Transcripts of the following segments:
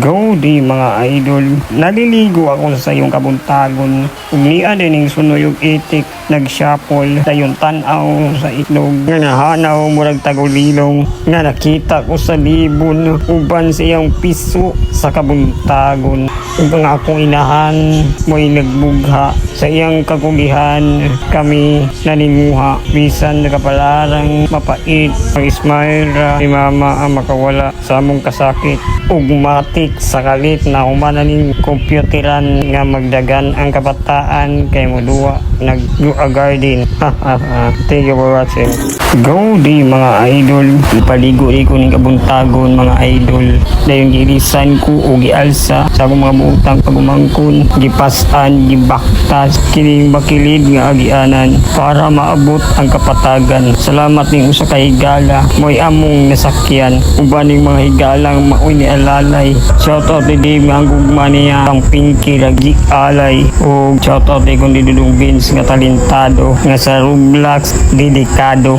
Go di mga idol. Naliligo ako sa iyong kabuntagon. Umia din yung sunuyog itik. Nagsyapol sa iyong tanaw sa itlog. Nga nahanaw murag tagulilong. Nga nakita ko sa libon. Uban sa iyong piso sa kabuntagon. Ug ang akong inahan mo'y nagbugha. Sa iyang kakulihan kami nanimuha. Bisan nakapalarang mapait. Ang ismail ni mama ang makawala sa among kasakit. Ugmatik sa kalit na humananing kompyuteran nga magdagan ang kabataan kay modua nag a garden. Thank you for watching. Go di mga idol. Ipaligo-ligo ning kabuntagon mga idol. Dayon gilisan ko o gialsa sa akong mga butang pagumangkon. Gipasan, gibaktas, kini bakilid nga agianan para maabot ang kapatagan. Salamat ning usa ka higala. Mo'y among nasakyan. Uban ning mga higalang maoy ni alalay. Shout out ni ang gugma niya ang pinky lagi alay. O shout out ni kundi Dudong Vince nga talentado nga sa Roblox delikado.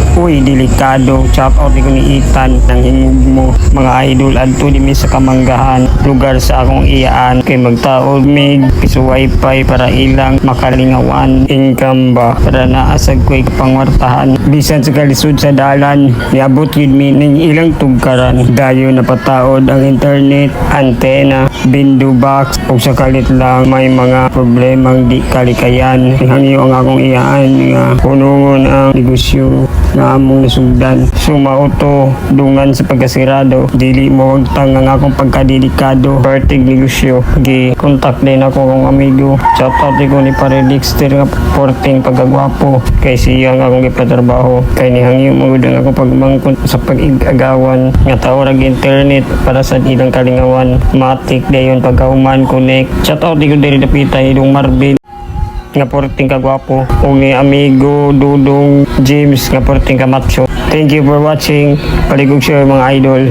Uy, delikado. Shout out ni ni Ethan ng hingog mo. Mga idol adto di sa kamanggahan. Lugar sa akong iyaan kay magtaod mig piso wifi para ilang makalingawan income ba para naasag ko'y pangwartahan. Bisan sa kalisod sa dalan, niabot yun mi ning ilang tugkaran. Dayo napataod ang internet, antena, bindu box, o sa kalit lang may mga problemang di kalikayan. Hangyo ang akong iyaan nga punungon ang negosyo nga among nasugdan. Sumauto, dungan sa pagkasirado. Dili mo hagtang ang akong pagkadelikado. Vertig negosyo. Gi, contact din ako kong amigo. Shout out ko ni Pare Dexter nga porting pagkagwapo. Kay siya nga akong gipatrabaho. Kay ni hangyo mo ang akong pagmangkon sa pag-igagawan. Nga tawag internet para sa ilang kalingawan. Matik dayon pagkahuman connect. Shout out ko diri dapita idong Marvin nga porting ka gwapo. O ni amigo Dudong James nga porting ka macho. Thank you for watching. Paligog share mga idol